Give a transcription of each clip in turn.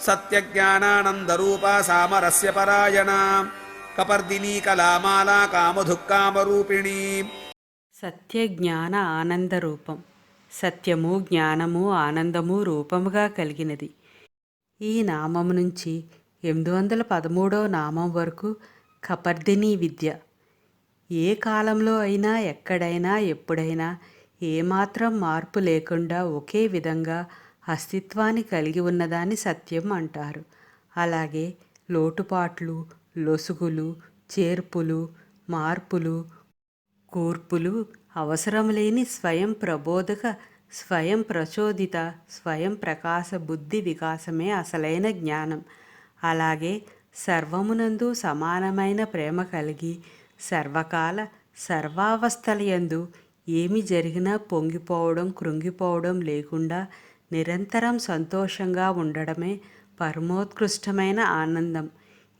సత్యజ్ఞానానందరూపా సామరస్య పరాయణ కపర్దినీ కళామాలా కామధుక్కామరూపిణీ. సత్య జ్ఞాన ఆనంద రూపం సత్యము జ్ఞానము ఆనందము రూపముగా కలిగినది. ఈ నామం నుంచి ఎనిమిది వందల పదమూడవ నామం వరకు కపర్దిని విద్య. ఏ కాలంలో అయినా ఎక్కడైనా ఎప్పుడైనా ఏమాత్రం మార్పు లేకుండా ఒకే విధంగా అస్తిత్వాన్ని కలిగి ఉన్నదాన్ని సత్యం అంటారు. అలాగే లోటుపాట్లు లొసుగులు చేర్పులు మార్పులు కూర్పులు అవసరం లేని స్వయం ప్రబోధక స్వయం ప్రచోదిత స్వయం ప్రకాశ బుద్ధి వికాసమే అసలైన జ్ఞానం. అలాగే సర్వమునందు సమానమైన ప్రేమ కలిగి సర్వకాల సర్వావస్థలయందు ఏమి జరిగినా పొంగిపోవడం కృంగిపోవడం లేకుండా నిరంతరం సంతోషంగా ఉండడమే పరమోత్కృష్టమైన ఆనందం.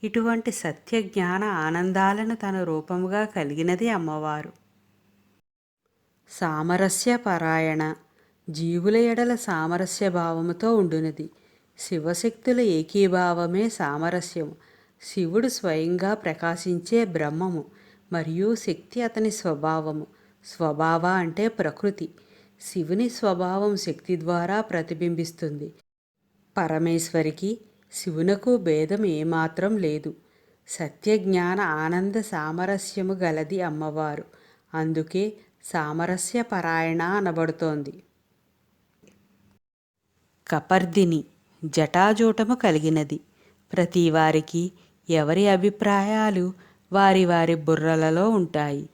ఇటువంటి సత్యజ్ఞాన ఆనందాలను తన రూపముగా కలిగినది అమ్మవారు. సామరస్య పరాయణ జీవుల ఎడల సామరస్య భావముతో ఉండునది. శివశక్తుల ఏకీభావమే సామరస్యము శివుడు స్వయంగా ప్రకాశించే బ్రహ్మము మరియు శక్తి అతని స్వభావము. స్వభావ అంటే ప్రకృతి. శివుని స్వభావం శక్తి ద్వారా ప్రతిబింబిస్తుంది. పరమేశ్వరికి శివునకు భేదం ఏమాత్రం లేదు. సత్యజ్ఞాన ఆనంద సామరస్యము గలది అమ్మవారు. అందుకే సామరస్య పరాయణ అనబడుతోంది. కపర్దిని జటాజూటము కలిగినది. ప్రతి వారికి ఎవరి అభిప్రాయాలు వారి వారి బుర్రలలో ఉంటాయి.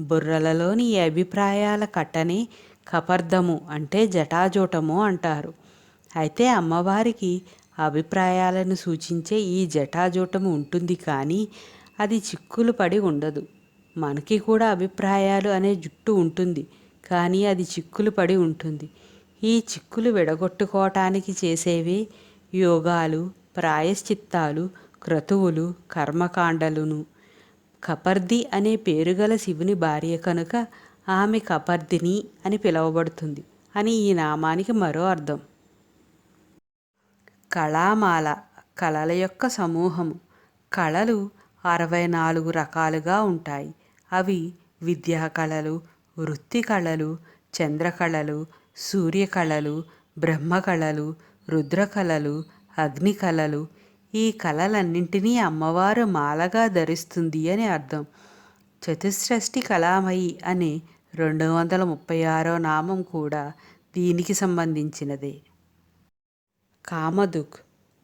బుర్రలలోని ఈ అభిప్రాయాల కట్టనే కపర్ధము అంటే జటాజూటము అంటారు. అయితే అమ్మవారికి అభిప్రాయాలను సూచించే ఈ జటాజూటము ఉంటుంది కానీ అది చిక్కులు పడి ఉండదు. మనకి కూడా అభిప్రాయాలు అనే జుట్టు ఉంటుంది కానీ అది చిక్కులు పడి ఉంటుంది. ఈ చిక్కులు విడగొట్టుకోవటానికి చేసేవి యోగాలు ప్రాయశ్చిత్తాలు క్రతువులు కర్మకాండలును. కపర్ది అనే పేరుగల శివుని భార్య కనుక ఆమె కపర్దిని అని పిలువబడుతుంది అని ఈ నామానికి మరో అర్థం. కళామాల కళల యొక్క సమూహము. కళలు అరవై నాలుగు రకాలుగా ఉంటాయి. అవి విద్యా కళలు వృత్తి కళలు చంద్రకళలు సూర్యకళలు బ్రహ్మకళలు రుద్రకళలు అగ్ని కళలు ఈ కళలన్నింటినీ అమ్మవారు మాలగా ధరిస్తుంది అని అర్థం. చతుశ్రష్టి కళామయి అనే రెండు వందల ముప్పై ఆరో నామం కూడా దీనికి సంబంధించినదే. కామదుక్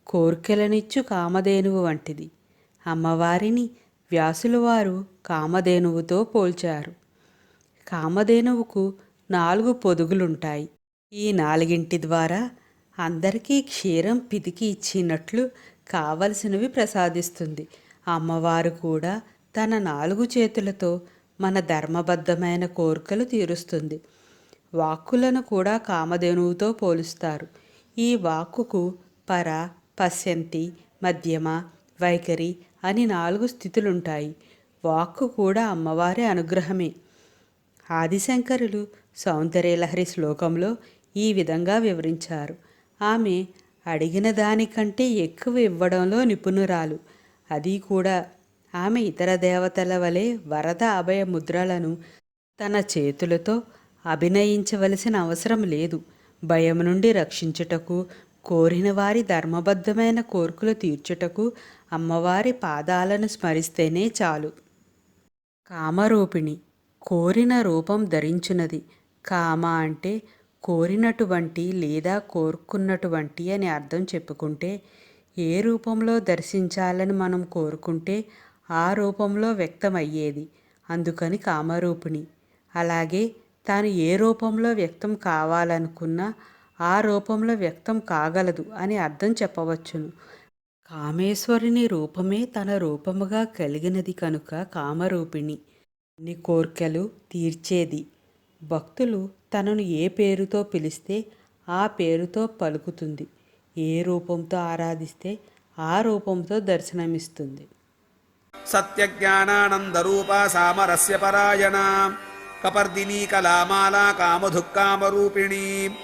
కోర్కెలనిచ్చు కామధేనువు వంటిది. అమ్మవారిని వ్యాసులవారు కామధేనువుతో పోల్చారు. కామధేనువుకు నాలుగు పొదుగులుంటాయి. ఈ నాలుగింటి ద్వారా అందరికీ క్షీరం పితికి ఇచ్చినట్లు కావలసినవి ప్రసాదిస్తుంది. అమ్మవారు కూడా తన నాలుగు చేతులతో మన ధర్మబద్ధమైన కోరికలు తీరుస్తుంది. వాక్కులను కూడా కామధేనువుతో పోలుస్తారు. ఈ వాక్కుకు పర పశ్యంతి మధ్యమ వైఖరి అని నాలుగు స్థితులుంటాయి. వాక్కు కూడా అమ్మవారి అనుగ్రహమే. ఆదిశంకరులు సౌందర్యలహరి శ్లోకంలో ఈ విధంగా వివరించారు. ఆమె అడిగిన దానికంటే ఎక్కువ ఇవ్వడంలో నిపుణురాలు. అది కూడా ఆమె ఇతర దేవతల వలె వరద అభయ ముద్రలను తన చేతులతో అభినయించవలసిన అవసరం లేదు. భయం నుండి రక్షించుటకు కోరిన వారి ధర్మబద్ధమైన కోర్కులు తీర్చుటకు అమ్మవారి పాదాలను స్మరిస్తేనే చాలు. కామరూపిణి కోరిన రూపం ధరించున్నది కామ అంటే కోరినటువంటి లేదా కోరుకున్నటువంటి అని అర్థం చెప్పుకుంటే ఏ రూపంలో దర్శించాలని మనం కోరుకుంటే ఆ రూపంలో వ్యక్తమయ్యేది. అందుకని కామరూపిణి. అలాగే తాను ఏ రూపంలో వ్యక్తం కావాలనుకున్నా ఆ రూపంలో వ్యక్తం కాగలదు అని అర్థం చెప్పవచ్చును. కామేశ్వరుని రూపమే తన రూపముగా కలిగినది కనుక కామరూపిణి. అన్ని కోర్కెలు తీర్చేది. భక్తులు తనను ఏ పేరుతో పిలిస్తే ఆ పేరుతో పలుకుతుంది. ఏ రూపంతో ఆరాధిస్తే ఆ రూపంతో దర్శనమిస్తుంది. సత్యజ్ఞానానందరూపా సామరస్య పరాయణ. కపర్దినీ కళామాలా కామధుక్కామరూపిణీ.